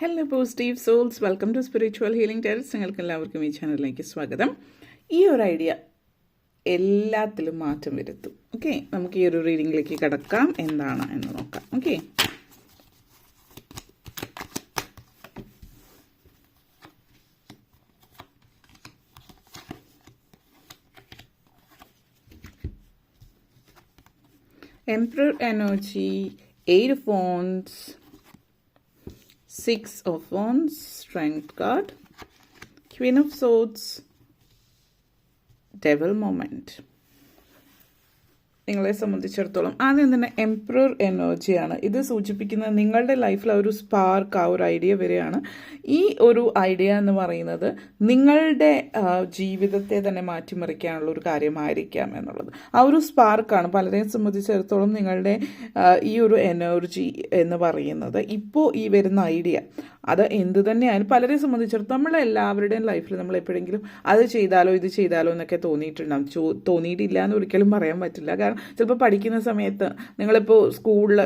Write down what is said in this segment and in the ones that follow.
Hello positive souls welcome to spiritual healing terrace നിങ്ങൾക്ക് എല്ലാവർക്കും ഈ ചാനലിലേക്ക് സ്വാഗതം. ഈ ഒരു ഐഡിയ എല്ലാത്തിലും മാറ്റം വരുത്തും. ഓക്കെ നമുക്ക് ഈ ഒരു റീഡിങ്ങിലേക്ക് കിടക്കാം. എന്താണ് എന്ന് നോക്കാം. Okay Emperor energy, eight wands, six of wands, strength card, queen of swords, devil moment. നിങ്ങളെ സംബന്ധിച്ചിടത്തോളം. ആദ്യം തന്നെ എംപ്രർ എനർജിയാണ് ഇത് സൂചിപ്പിക്കുന്നത് നിങ്ങളുടെ ലൈഫിൽ ഒരു സ്പാർക്ക് ആ ഒരു ഐഡിയ വരെയാണ്. ഈ ഒരു ഐഡിയ എന്ന് പറയുന്നത് നിങ്ങളുടെ ജീവിതത്തെ തന്നെ മാറ്റിമറിക്കാനുള്ള ഒരു കാര്യമായിരിക്കാം എന്നുള്ളത്. ആ ഒരു സ്പാർക്കാണ് പലരെയും സംബന്ധിച്ചിടത്തോളം നിങ്ങളുടെ ഈ ഒരു എനർജി എന്ന് പറയുന്നത്. ഇപ്പോൾ ഈ വരുന്ന ഐഡിയ അത് എന്ത് തന്നെയായാലും പലരെ സംബന്ധിച്ചിടത്തോളം നമ്മളെ എല്ലാവരുടെയും ലൈഫിൽ നമ്മൾ എപ്പോഴെങ്കിലും അത് ചെയ്താലോ ഇത് ചെയ്താലോ എന്നൊക്കെ തോന്നിയിട്ടുണ്ടാകും ചോ തോന്നിയിട്ടില്ല എന്ന് ഒരിക്കലും പറയാൻ പറ്റില്ല. കാരണം ചിലപ്പോൾ പഠിക്കുന്ന സമയത്ത് നിങ്ങളിപ്പോൾ സ്കൂളിൽ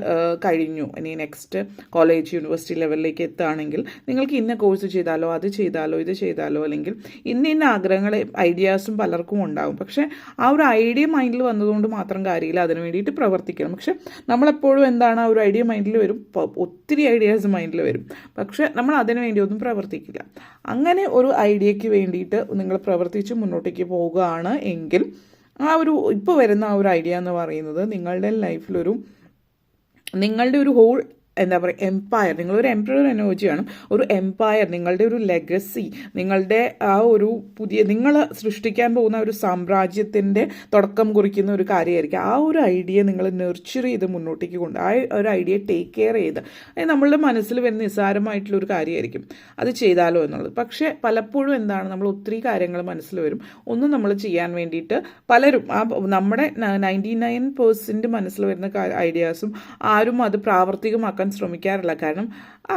കഴിഞ്ഞു. ഇനി നെക്സ്റ്റ് കോളേജ് യൂണിവേഴ്സിറ്റി ലെവലിലേക്ക് എത്തുകയാണെങ്കിൽ നിങ്ങൾക്ക് ഇന്ന കോഴ്സ് ചെയ്താലോ അത് ചെയ്താലോ ഇത് ചെയ്താലോ അല്ലെങ്കിൽ ഇന്ന ഇന്ന ആഗ്രഹങ്ങൾ ഐഡിയാസും പലർക്കും ഉണ്ടാകും പക്ഷേ ആ ഒരു ഐഡിയ മൈൻഡിൽ വന്നതുകൊണ്ട് മാത്രം കാര്യമില്ല. അതിന് വേണ്ടിയിട്ട് പ്രവർത്തിക്കണം. പക്ഷെ നമ്മളെപ്പോഴും എന്താണ് ആ ഒരു ഐഡിയ മൈൻഡിൽ വരും. ഒത്തിരി ഐഡിയാസ് മൈൻഡിൽ വരും. പക്ഷേ നമ്മൾ അതിന് വേണ്ടി ഒന്നും പ്രവർത്തിക്കില്ല. അങ്ങനെ ഒരു ഐഡിയയ്ക്ക് വേണ്ടിയിട്ട് നിങ്ങൾ പ്രവർത്തിച്ച് മുന്നോട്ടേക്ക് പോവുകയാണ് എങ്കിൽ ആ ഒരു ഇപ്പോൾ വരുന്ന ആ ഒരു ഐഡിയ എന്ന് പറയുന്നത് നിങ്ങളുടെ ലൈഫിലൊരു നിങ്ങളുടെ ഒരു ഹോൾ എന്താ പറയുക എംപയർ നിങ്ങളൊരു എംപ്രർ എനർജിയാണ് ഒരു എംപയർ നിങ്ങളുടെ ഒരു ലെഗസി നിങ്ങളുടെ ആ ഒരു പുതിയ നിങ്ങൾ സൃഷ്ടിക്കാൻ പോകുന്ന ഒരു സാമ്രാജ്യത്തിന്റെ തുടക്കം കുറിക്കുന്ന ഒരു കാര്യമായിരിക്കും. ആ ഒരു ഐഡിയ നിങ്ങൾ നെർച്ചർ ചെയ്ത് മുന്നോട്ടേക്ക് കൊണ്ട് ആ ഒരു ഐഡിയ ടേക്ക് കെയർ ചെയ്ത് നമ്മളുടെ മനസ്സിൽ വരുന്ന നിസ്സാരമായിട്ടുള്ള ഒരു കാര്യമായിരിക്കും. അത് ചെയ്താലോ എന്നുള്ളത്. പക്ഷേ പലപ്പോഴും എന്താണ് നമ്മൾ ഒത്തിരി കാര്യങ്ങൾ മനസ്സിൽ വരും. ഒന്നും നമ്മൾ ചെയ്യാൻ വേണ്ടിയിട്ട് പലരും ആ നമ്മുടെ നയന്റി നയൻ പേഴ്സന്റ് മനസ്സിൽ വരുന്ന ഐഡിയാസും ആരും അത് പ്രാവർത്തികമാക്കാൻ ശ്രമിക്കാറില്ല. കാരണം ആ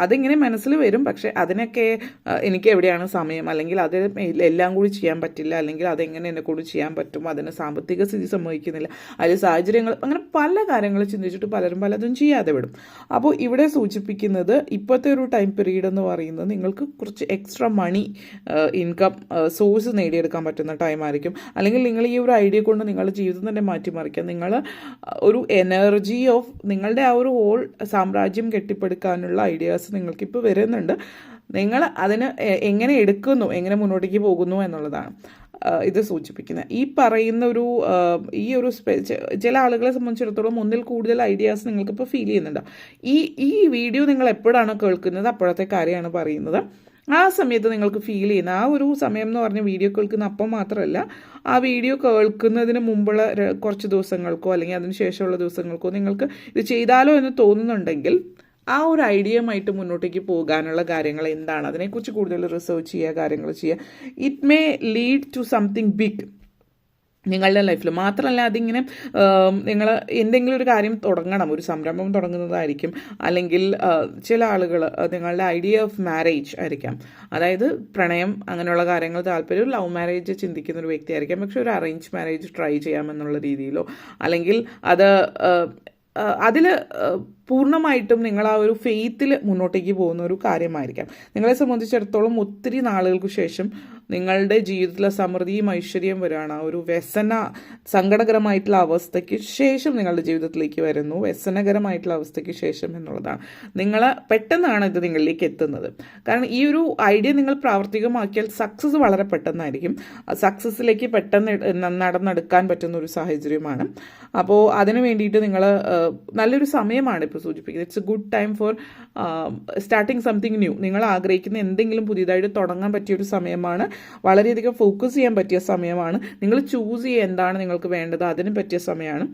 അതിങ്ങനെ മനസ്സിൽ വരും. പക്ഷേ അതിനൊക്കെ എനിക്ക് എവിടെയാണ് സമയം? അല്ലെങ്കിൽ അത് എല്ലാം കൂടി ചെയ്യാൻ പറ്റില്ല. അല്ലെങ്കിൽ അതെങ്ങനെ എന്നെ കൂടി ചെയ്യാൻ പറ്റും? അതിന് സാമ്പത്തിക സ്ഥിതി സംഭവിക്കുന്നില്ല. അതിൽ സാഹചര്യങ്ങൾ അങ്ങനെ പല കാര്യങ്ങൾ ചിന്തിച്ചിട്ട് പലരും പലതും ചെയ്യാതെ വിടും. അപ്പോൾ ഇവിടെ സൂചിപ്പിക്കുന്നത് ഇപ്പോഴത്തെ ഒരു ടൈം പീരീഡ് എന്ന് പറയുന്നത് നിങ്ങൾക്ക് കുറച്ച് എക്സ്ട്രാ മണി ഇൻകം സോഴ്സ് നേടിയെടുക്കാൻ പറ്റുന്ന ടൈം ആയിരിക്കും. അല്ലെങ്കിൽ നിങ്ങൾ ഈ ഒരു ഐഡിയ കൊണ്ട് നിങ്ങളുടെ ജീവിതം തന്നെ മാറ്റിമറിക്കാം. നിങ്ങൾ ഒരു എനർജി ഓഫ് നിങ്ങളുടെ ആ ഒരു ഹോൾ സാമ്രാജ്യം കെട്ടിപ്പടുക്കാനുള്ള ഐഡിയാസ് നിങ്ങൾക്ക് നിങ്ങൾക്കിപ്പോൾ വരുന്നുണ്ട്. നിങ്ങൾ അതിന് എങ്ങനെ എടുക്കുന്നു എങ്ങനെ മുന്നോട്ടേക്ക് പോകുന്നു എന്നുള്ളതാണ് ഇത് സൂചിപ്പിക്കുന്നത്. ഈ പറയുന്ന ഒരു ഈ ഒരു ചില ആളുകളെ സംബന്ധിച്ചിടത്തോളം ഒന്നിൽ കൂടുതൽ ഐഡിയാസ് നിങ്ങൾക്കിപ്പോൾ ഫീൽ ചെയ്യുന്നുണ്ട്. ഈ ഈ വീഡിയോ നിങ്ങൾ എപ്പോഴാണോ കേൾക്കുന്നത് അപ്പോഴത്തെ കാര്യമാണ് പറയുന്നത്. ആ സമയത്ത് നിങ്ങൾക്ക് ഫീൽ ചെയ്യുന്ന ആ ഒരു സമയം എന്ന് പറഞ്ഞ വീഡിയോ കേൾക്കുന്ന അപ്പം മാത്രമല്ല ആ വീഡിയോ കേൾക്കുന്നതിന് മുമ്പുള്ള കുറച്ച് ദിവസങ്ങൾക്കോ അല്ലെങ്കിൽ അതിന് ശേഷമുള്ള ദിവസങ്ങൾക്കോ നിങ്ങൾക്ക് ഇത് ചെയ്താലോ എന്ന് തോന്നുന്നുണ്ടെങ്കിൽ ആ ഒരു ഐഡിയയുമായിട്ട് മുന്നോട്ടേക്ക് പോകാനുള്ള കാര്യങ്ങൾ എന്താണ്? അതിനെക്കുറിച്ച് കൂടുതൽ റിസർച്ച് ചെയ്യുക കാര്യങ്ങൾ ചെയ്യുക. It may lead to something big നിങ്ങളുടെ ലൈഫിൽ മാത്രമല്ല അതിങ്ങനെ നിങ്ങൾ എന്തെങ്കിലും ഒരു കാര്യം തുടങ്ങണം. ഒരു സംരംഭം തുടങ്ങുന്നതായിരിക്കും. അല്ലെങ്കിൽ ചില ആളുകൾ നിങ്ങളുടെ ഐഡിയ ഓഫ് മാരേജ് ആയിരിക്കാം. അതായത് പ്രണയം അങ്ങനെയുള്ള കാര്യങ്ങൾ താല്പര്യം ലവ് മാരേജ് ചിന്തിക്കുന്ന ഒരു വ്യക്തിയായിരിക്കാം. പക്ഷെ ഒരു അറേഞ്ച് മാരേജ് ട്രൈ ചെയ്യാമെന്നുള്ള രീതിയിലോ അല്ലെങ്കിൽ അത് അതിൽ പൂർണമായിട്ടും നിങ്ങൾ ആ ഒരു ഫെയ്ത്തിൽ മുന്നോട്ടേക്ക് പോകുന്ന ഒരു കാര്യമായിരിക്കാം. നിങ്ങളെ സംബന്ധിച്ചിടത്തോളം ഒത്തിരി നാളുകൾക്ക് ശേഷം നിങ്ങളുടെ ജീവിതത്തിലെ സമൃദ്ധിയും ഐശ്വര്യം വരികയാണ് ഒരു വ്യസന സങ്കടകരമായിട്ടുള്ള അവസ്ഥയ്ക്ക് ശേഷം നിങ്ങളുടെ ജീവിതത്തിലേക്ക് വരുന്നു. വ്യസനകരമായിട്ടുള്ള അവസ്ഥയ്ക്ക് ശേഷം എന്നുള്ളതാണ്. നിങ്ങൾ പെട്ടെന്നാണ് ഇത് നിങ്ങളിലേക്ക് എത്തുന്നത്. കാരണം ഈ ഒരു ഐഡിയ നിങ്ങൾ പ്രാവർത്തികമാക്കിയാൽ സക്സസ് വളരെ പെട്ടെന്നായിരിക്കും. സക്സസ്സിലേക്ക് പെട്ടെന്ന് നടന്നെടുക്കാൻ പറ്റുന്ന ഒരു സാഹചര്യമാണ്. അപ്പോൾ അതിന് വേണ്ടിയിട്ട് നിങ്ങൾ നല്ലൊരു സമയമാണ് ഇപ്പോൾ സൂചിപ്പിക്കുന്നത്. It's a good time for starting something new നിങ്ങൾ ആഗ്രഹിക്കുന്ന എന്തെങ്കിലും പുതിയതായിട്ട് തുടങ്ങാൻ പറ്റിയ ഒരു സമയമാണ്. വളരെയധികം ഫോക്കസ് ചെയ്യാൻ പറ്റിയ സമയമാണ്. നിങ്ങൾ ചൂസ് ചെയ്യുക എന്താണ് നിങ്ങൾക്ക് വേണ്ടത് അതിന് പറ്റിയ സമയമാണ്.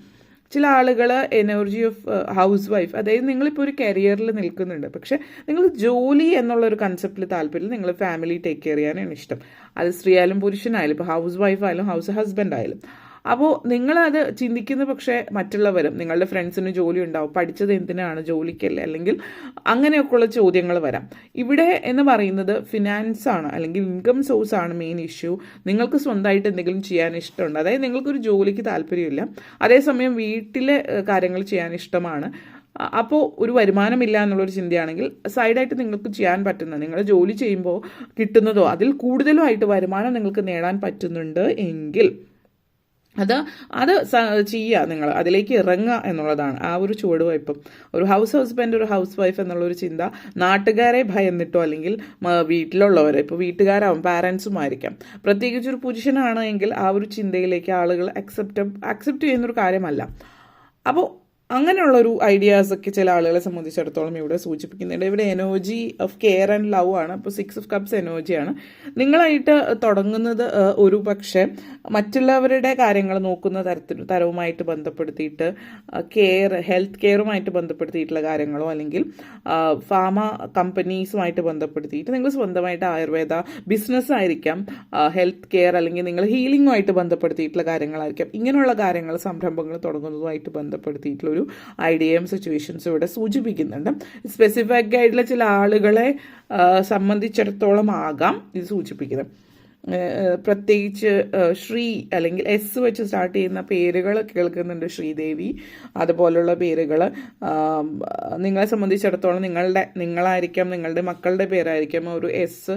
ചില ആളുകൾ എനർജി ഓഫ് ഹൗസ് വൈഫ് അതായത് നിങ്ങളിപ്പോൾ ഒരു കരിയറിൽ നിൽക്കുന്നുണ്ട്. പക്ഷേ നിങ്ങൾ ജോലി എന്നുള്ള ഒരു കൺസെപ്റ്റിൽ താല്പര്യം നിങ്ങൾ ഫാമിലി ടേക്ക് കെയർ ചെയ്യാനാണ് ഇഷ്ടം. അത് സ്ത്രീ ആയാലും പുരുഷനായാലും ഇപ്പോൾ ഹൗസ് വൈഫ് ആയാലും ഹൗസ് ഹസ്ബൻഡ് ആയാലും. അപ്പോൾ നിങ്ങളത് ചിന്തിക്കുന്ന പക്ഷേ മറ്റുള്ളവരും നിങ്ങളുടെ ഫ്രണ്ട്സിന് ജോലി ഉണ്ടാവും പഠിച്ചത് എന്തിനാണ് ജോലിക്കല്ലേ? അല്ലെങ്കിൽ അങ്ങനെയൊക്കെയുള്ള ചോദ്യങ്ങൾ വരാം. ഇവിടെ എന്ന് പറയുന്നത് ഫിനാൻസ് ആണ് അല്ലെങ്കിൽ ഇൻകം സോഴ്സ് ആണ് മെയിൻ ഇഷ്യൂ നിങ്ങൾക്ക് സ്വന്തമായിട്ട് എന്തെങ്കിലും ചെയ്യാൻ ഇഷ്ടമുണ്ട്. അതായത് നിങ്ങൾക്കൊരു ജോലിക്ക് താല്പര്യമില്ല. അതേസമയം വീട്ടിലെ കാര്യങ്ങൾ ചെയ്യാൻ ഇഷ്ടമാണ്. അപ്പോൾ ഒരു വരുമാനമില്ല എന്നുള്ളൊരു ചിന്തയാണെങ്കിൽ സൈഡായിട്ട് നിങ്ങൾക്ക് ചെയ്യാൻ പറ്റുന്ന നിങ്ങൾ ജോലി ചെയ്യുമ്പോൾ കിട്ടുന്നതോ അതിൽ കൂടുതലുമായിട്ട് വരുമാനം നിങ്ങൾക്ക് നേടാൻ പറ്റുന്നുണ്ട് എങ്കിൽ അത് അത് ചെയ്യുക നിങ്ങൾ അതിലേക്ക് ഇറങ്ങുക എന്നുള്ളതാണ്. ആ ഒരു ചുവടുവയ്പും. ഒരു ഹൗസ് ഹസ്ബൻഡ് ഒരു ഹൗസ് വൈഫ് എന്നുള്ളൊരു ചിന്ത നാട്ടുകാരെ ഭയന്നിട്ടോ അല്ലെങ്കിൽ വീട്ടിലുള്ളവരെ ഇപ്പോൾ വീട്ടുകാരാവും പാരൻസും ആയിരിക്കാം. പ്രത്യേകിച്ച് ഒരു പുരുഷനാണ് എങ്കിൽ ആ ഒരു ചിന്തയിലേക്ക് ആളുകൾ അക്സെപ്റ്റ് അക്സെപ്റ്റ് ചെയ്യുന്നൊരു കാര്യമല്ല. അപ്പോൾ അങ്ങനെയുള്ളൊരു ഐഡിയാസ് ഒക്കെ ചില ആളുകളെ സംബന്ധിച്ചിടത്തോളം ഇവിടെ സൂചിപ്പിക്കുന്നുണ്ട്. ഇവിടെ energy of care and love ആണ്. അപ്പോൾ സിക്സ് ഓഫ് കപ്സ് എനർജിയാണ് നിങ്ങളായിട്ട് തുടങ്ങുന്നത് ഒരു പക്ഷേ മറ്റുള്ളവരുടെ കാര്യങ്ങൾ നോക്കുന്ന തരത്തിൽ തരവുമായിട്ട് ബന്ധപ്പെടുത്തിയിട്ട് കെയർ ഹെൽത്ത് കെയറുമായിട്ട് ബന്ധപ്പെടുത്തിയിട്ടുള്ള കാര്യങ്ങളോ അല്ലെങ്കിൽ ഫാമ കമ്പനീസുമായിട്ട് ബന്ധപ്പെടുത്തിയിട്ട് നിങ്ങൾ സ്വന്തമായിട്ട് ആയുർവേദ ബിസിനസ് ആയിരിക്കാം ഹെൽത്ത് കെയർ അല്ലെങ്കിൽ നിങ്ങൾ ഹീലിംഗുമായിട്ട് ബന്ധപ്പെടുത്തിയിട്ടുള്ള കാര്യങ്ങളായിരിക്കാം. ഇങ്ങനെയുള്ള കാര്യങ്ങൾ സംരംഭങ്ങൾ തുടങ്ങുന്നതുമായിട്ട് ബന്ധപ്പെടുത്തിയിട്ടുള്ള ഒരു ഐഡിയയും സിറ്റുവേഷൻസും ഇവിടെ സൂചിപ്പിക്കുന്നുണ്ട്. സ്പെസിഫിക് ആയിട്ടുള്ള ചില ആളുകളെ സംബന്ധിച്ചിടത്തോളം ആകാം ഇത് സൂചിപ്പിക്കുന്നത്. പ്രത്യേകിച്ച് ശ്രീ അല്ലെങ്കിൽ എസ് വെച്ച് സ്റ്റാർട്ട് ചെയ്യുന്ന പേരുകൾ കേൾക്കുന്നുണ്ട് ശ്രീദേവി. അതുപോലുള്ള പേരുകൾ നിങ്ങളെ സംബന്ധിച്ചിടത്തോളം നിങ്ങളുടെ നിങ്ങളായിരിക്കാം നിങ്ങളുടെ മക്കളുടെ പേരായിരിക്കാം ഒരു എസ്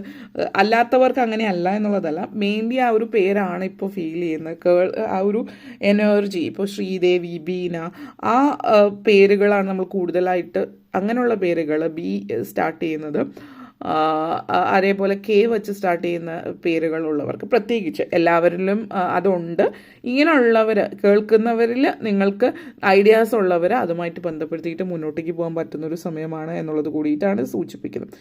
അല്ലാത്തവർക്ക് അങ്ങനെയല്ല എന്നുള്ളതല്ല. മെയിൻലി ആ ഒരു പേരാണ് ഇപ്പോൾ ഫീൽ ചെയ്യുന്നത്. കേൾ ആ ഒരു എനർജി ഇപ്പോൾ ശ്രീദേവി ബീന ആ പേരുകളാണ് നമ്മൾ കൂടുതലായിട്ട് അങ്ങനെയുള്ള പേരുകൾ ബി സ്റ്റാർട്ട് ചെയ്യുന്നത്. അതേപോലെ കെ വെച്ച് സ്റ്റാർട്ട് ചെയ്യുന്ന പേരുകളുള്ളവർക്ക് പ്രത്യേകിച്ച് എല്ലാവരിലും അതുണ്ട്. ഇങ്ങനെയുള്ളവർ കേൾക്കുന്നവരിൽ നിങ്ങൾക്ക് ഐഡിയാസ് ഉള്ളവർ അതുമായിട്ട് ബന്ധപ്പെടുത്തിയിട്ട് മുന്നോട്ടേക്ക് പോകാൻ പറ്റുന്നൊരു സമയമാണ് എന്നുള്ളത് കൂടിയിട്ടാണ് സൂചിപ്പിക്കുന്നത്.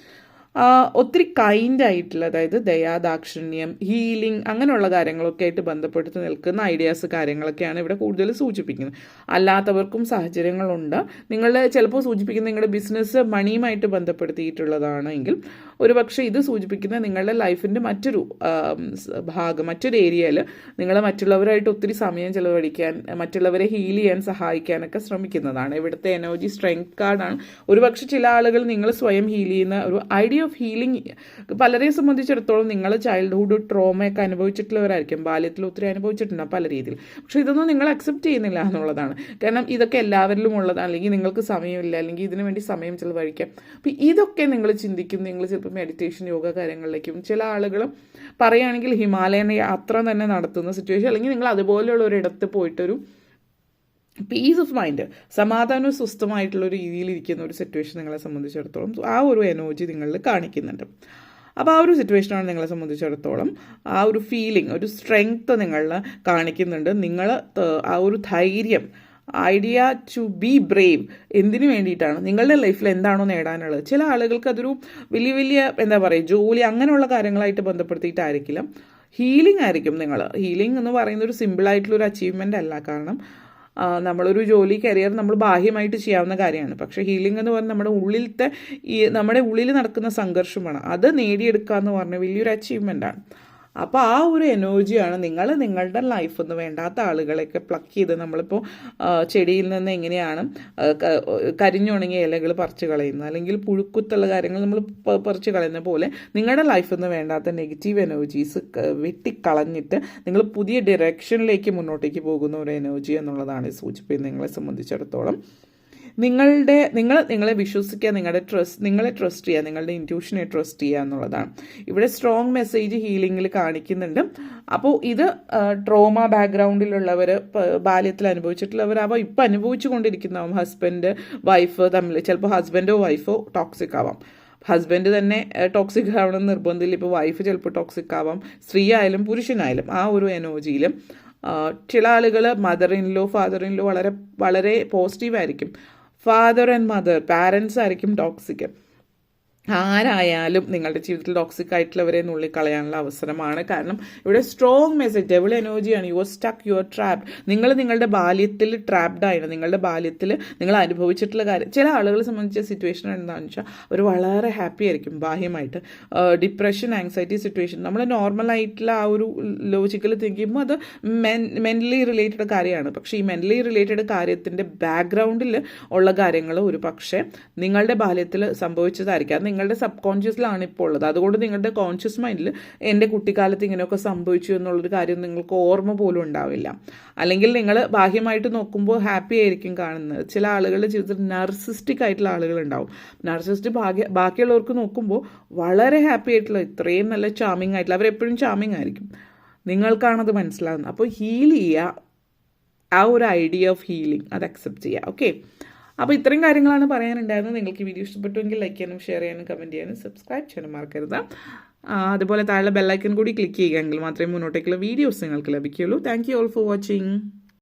ഒത്തിരി കൈൻഡ് ആയിട്ടുള്ള അതായത് ദയാദാക്ഷിണ്യം ഹീലിംഗ് അങ്ങനെയുള്ള കാര്യങ്ങളൊക്കെ ആയിട്ട് ബന്ധപ്പെട്ട് നിൽക്കുന്ന ഐഡിയാസ് കാര്യങ്ങളൊക്കെയാണ് ഇവിടെ കൂടുതൽ സൂചിപ്പിക്കുന്നത്. അല്ലാത്തവർക്കും സാഹചര്യങ്ങളുണ്ട്. നിങ്ങളുടെ ചിലപ്പോൾ സൂചിപ്പിക്കുന്ന നിങ്ങളുടെ ബിസിനസ് മണിയുമായിട്ട് ബന്ധപ്പെടുത്തിയിട്ടുള്ളതാണെങ്കിൽ ഒരുപക്ഷെ ഇത് സൂചിപ്പിക്കുന്നത് നിങ്ങളുടെ ലൈഫിന്റെ മറ്റൊരു ഭാഗം മറ്റൊരു ഏരിയയിൽ നിങ്ങൾ മറ്റുള്ളവരായിട്ട് ഒത്തിരി സമയം ചിലവഴിക്കാൻ മറ്റുള്ളവരെ ഹീൽ ചെയ്യാൻ സഹായിക്കാനൊക്കെ ശ്രമിക്കുന്നതാണ്. ഇവിടുത്തെ എനർജി സ്ട്രെങ്ത് കാർഡാണ് ഒരുപക്ഷെ ചില ആളുകൾ നിങ്ങൾ സ്വയം ഹീൽ ചെയ്യുന്ന ഒരു ഐഡിയ ഓഫ് ഹീലിംഗ് പലരെ സംബന്ധിച്ചിടത്തോളം നിങ്ങൾ ചൈൽഡ്ഹുഡ് ട്രോമയൊക്കെ അനുഭവിച്ചിട്ടുള്ളവരായിരിക്കും. ബാല്യത്തിൽ ഒത്തിരി അനുഭവിച്ചിട്ടുണ്ട് പല രീതിയിൽ. പക്ഷേ ഇതൊന്നും നിങ്ങൾ അക്സെപ്റ്റ് ചെയ്യുന്നില്ല എന്നുള്ളതാണ്. കാരണം ഇതൊക്കെ എല്ലാവരിലും ഉള്ളതാണ്. അല്ലെങ്കിൽ നിങ്ങൾക്ക് സമയമില്ല. അല്ലെങ്കിൽ ഇതിനു വേണ്ടി സമയം ചിലവഴിക്കാം. അപ്പം ഇതൊക്കെ നിങ്ങൾ ചിന്തിക്കും. നിങ്ങൾ മെഡിറ്റേഷൻ യോഗ കാര്യങ്ങളിലേക്കും ചില ആളുകൾ പറയുകയാണെങ്കിൽ ഹിമാലയൻ യാത്ര തന്നെ നടത്തുന്ന സിറ്റുവേഷൻ അല്ലെങ്കിൽ നിങ്ങൾ അതുപോലെയുള്ള ഒരിടത്ത് പോയിട്ടൊരു പീസ് ഓഫ് മൈൻഡ് സമാധാനവും സ്വസ്ഥമായിട്ടുള്ള ഒരു രീതിയിൽ ഇരിക്കുന്ന ഒരു സിറ്റുവേഷൻ നിങ്ങളെ സംബന്ധിച്ചിടത്തോളം ആ ഒരു എനർജി നിങ്ങളിൽ കാണിക്കുന്നുണ്ട്. അപ്പോൾ ആ ഒരു സിറ്റുവേഷനാണ് നിങ്ങളെ സംബന്ധിച്ചിടത്തോളം ആ ഒരു ഫീലിംഗ് ഒരു സ്ട്രെങ്ത് നിങ്ങളിൽ കാണിക്കുന്നുണ്ട്. നിങ്ങൾ ആ ഒരു ധൈര്യം ഐഡിയ ടു ബി ബ്രേവ് എന്തിനു വേണ്ടിയിട്ടാണ്? നിങ്ങളുടെ ലൈഫിൽ എന്താണോ നേടാനുള്ളത്? ചില ആളുകൾക്ക് അതൊരു വലിയ വലിയ എന്താ പറയുക ജോലി അങ്ങനെയുള്ള കാര്യങ്ങളായിട്ട് ബന്ധപ്പെടുത്തിയിട്ടായിരിക്കില്ല. ഹീലിംഗ് ആയിരിക്കും നിങ്ങൾ. ഹീലിംഗ് എന്ന് പറയുന്ന ഒരു സിമ്പിളായിട്ടുള്ള ഒരു അച്ചീവ്മെന്റ് അല്ല. കാരണം നമ്മളൊരു ജോലി കരിയർ നമ്മൾ ബാഹ്യമായിട്ട് ചെയ്യാവുന്ന കാര്യമാണ്. പക്ഷേ ഹീലിംഗ് എന്ന് പറഞ്ഞാൽ നമ്മുടെ ഉള്ളിലത്തെ ഈ നമ്മുടെ ഉള്ളിൽ നടക്കുന്ന സംഘർഷമാണ് അത് നേടിയെടുക്കുക എന്ന് പറഞ്ഞാൽ വലിയൊരു അച്ചീവ്മെന്റ് ആണ്. അപ്പോൾ ആ ഒരു എനർജിയാണ് നിങ്ങൾ നിങ്ങളുടെ ലൈഫിൽ നിന്ന് വേണ്ടാത്ത ആളുകളെയൊക്കെ പ്ലക്ക് ചെയ്ത് നമ്മളിപ്പോൾ ചെടിയിൽ നിന്ന് എങ്ങനെയാണ് കരിഞ്ഞുണങ്ങിയ ഇലകൾ പറിച്ച് കളയുന്നത്. അല്ലെങ്കിൽ പുഴുക്കുത്തുള്ള കാര്യങ്ങൾ നമ്മൾ പറിച്ച് കളയുന്ന പോലെ നിങ്ങളുടെ ലൈഫിൽ നിന്ന് വേണ്ടാത്ത നെഗറ്റീവ് എനർജീസ് വെട്ടിക്കളഞ്ഞിട്ട് നിങ്ങൾ പുതിയ ഡിറക്ഷനിലേക്ക് മുന്നോട്ടേക്ക് പോകുന്ന ഒരു എനർജി എന്നുള്ളതാണ് സൂചിപ്പിക്കുന്നത്. നിങ്ങളെ സംബന്ധിച്ചിടത്തോളം. നിങ്ങളുടെ നിങ്ങൾ നിങ്ങളെ വിശ്വസിക്കുക നിങ്ങളുടെ ട്രസ്റ്റ് നിങ്ങളെ ട്രസ്റ്റ് ചെയ്യുക നിങ്ങളുടെ ഇന്റ്യൂഷനെ ട്രസ്റ്റ് ചെയ്യുക എന്നുള്ളതാണ്. ഇവിടെ സ്ട്രോങ് മെസ്സേജ് ഹീലിംഗിൽ കാണിക്കുന്നുണ്ട്. അപ്പോൾ ഇത് ട്രോമ ബാക്ക്ഗ്രൗണ്ടിലുള്ളവർ ബാല്യത്തിൽ അനുഭവിച്ചിട്ടുള്ളവരാവാം ഇപ്പം അനുഭവിച്ചു കൊണ്ടിരിക്കുന്നതാവും ഹസ്ബൻഡ് വൈഫ് തമ്മിൽ ചിലപ്പോൾ ഹസ്ബൻഡോ വൈഫോ ടോക്സിക് ആവാം. ഹസ്ബൻഡ് തന്നെ ടോക്സിക് ആവണം നിർബന്ധമില്ല. ഇപ്പോൾ വൈഫ് ചിലപ്പോൾ ടോക്സിക് ആവാം. സ്ത്രീ ആയാലും പുരുഷനായാലും ആ ഒരു എനർജിയിലും ചില ആളുകൾ mother in law father law വളരെ വളരെ പോസിറ്റീവ് ആയിരിക്കും. ഫാദർ ആൻഡ് മദർ പാരൻസ് ആയിരിക്കും ടോക്സിക് ആരായാലും നിങ്ങളുടെ ജീവിതത്തിൽ ടോക്സിക് ആയിട്ടുള്ളവരെ നുള്ളിക്കളയാനുള്ള അവസരമാണ്. കാരണം ഇവിടെ സ്ട്രോങ് മെസ്സേജ് ഡബിൾ എനർജിയാണ് you are stuck you are trapped നിങ്ങൾ നിങ്ങളുടെ ബാല്യത്തിൽ ട്രാപ്ഡ് ആയിരുന്നു. നിങ്ങളുടെ ബാല്യത്തിൽ നിങ്ങൾ അനുഭവിച്ചിട്ടുള്ള കാര്യം. ചില ആളുകളെ സംബന്ധിച്ച സിറ്റുവേഷൻ എന്താണെന്ന് വെച്ചാൽ അവർ വളരെ ഹാപ്പി ആയിരിക്കും ബാഹ്യമായിട്ട്. ഡിപ്രഷൻ ആങ്സൈറ്റി സിറ്റുവേഷൻ നമ്മൾ നോർമൽ ആയിട്ടുള്ള ആ ഒരു ലോജിക്കൽ തിങ്ക് ചെയ്യുമ്പോൾ അത് മെൻ മെന്റലി റിലേറ്റഡ് കാര്യമാണ്. പക്ഷേ ഈ മെന്റലി റിലേറ്റഡ് കാര്യത്തിന്റെ ബാക്ക്ഗ്രൗണ്ടിൽ ഉള്ള കാര്യങ്ങൾ ഒരു പക്ഷേ നിങ്ങളുടെ ബാല്യത്തിൽ സംഭവിച്ചതായിരിക്കാം. നിങ്ങളുടെ സബ് കോൺഷ്യസിലാണ് ഇപ്പോൾ ഉള്ളത്. അതുകൊണ്ട് നിങ്ങളുടെ കോൺഷ്യസ് മൈൻഡിൽ എന്റെ കുട്ടിക്കാലത്ത് ഇങ്ങനെയൊക്കെ സംഭവിച്ചു എന്നുള്ളൊരു കാര്യം നിങ്ങൾക്ക് ഓർമ്മ പോലും ഉണ്ടാവില്ല. അല്ലെങ്കിൽ നിങ്ങൾ ബാഹ്യമായിട്ട് നോക്കുമ്പോൾ ഹാപ്പി ആയിരിക്കും കാണുന്നത്. ചില ആളുകളുടെ ജീവിതത്തിൽ നർസിസ്റ്റിക് ആയിട്ടുള്ള ആളുകളുണ്ടാവും നർസിസ്റ്റ് ഭാഗ്യ ബാക്കിയുള്ളവർക്ക് നോക്കുമ്പോൾ വളരെ ഹാപ്പി ആയിട്ടുള്ള ഇത്രയും നല്ല ചാമിങ് ആയിട്ടുള്ള അവരെപ്പോഴും ചാമിങ് ആയിരിക്കും. നിങ്ങൾക്കാണത് മനസ്സിലാകുന്നത് അപ്പോൾ ഹീൽ ചെയ്യുക. ആ ഒരു ഐഡിയ ഓഫ് ഹീലിംഗ് അത് അക്സെപ്റ്റ് ചെയ്യുക. ഓക്കെ അപ്പോൾ ഇത്രയും കാര്യങ്ങളാണ് പറയാനുണ്ടായിരുന്നത്. നിങ്ങൾക്ക് വീഡിയോ ഇഷ്ടപ്പെട്ടുവെങ്കിൽ ലൈക്ക് ചെയ്യാനും ഷെയർ ചെയ്യാനും കമന്റ് ചെയ്യാനും സബ്സ്ക്രൈബ് ചെയ്യാനും മറക്കരുത്. അതുപോലെ താഴെ ബെല്ലൈക്കൺ കൂടി ക്ലിക്ക് ചെയ്യുക എങ്കിൽ മാത്രമേ മുന്നോട്ടേക്കുള്ള വീഡിയോസ് നിങ്ങൾക്ക് ലഭിക്കുകയുള്ളൂ. Thank you all for watching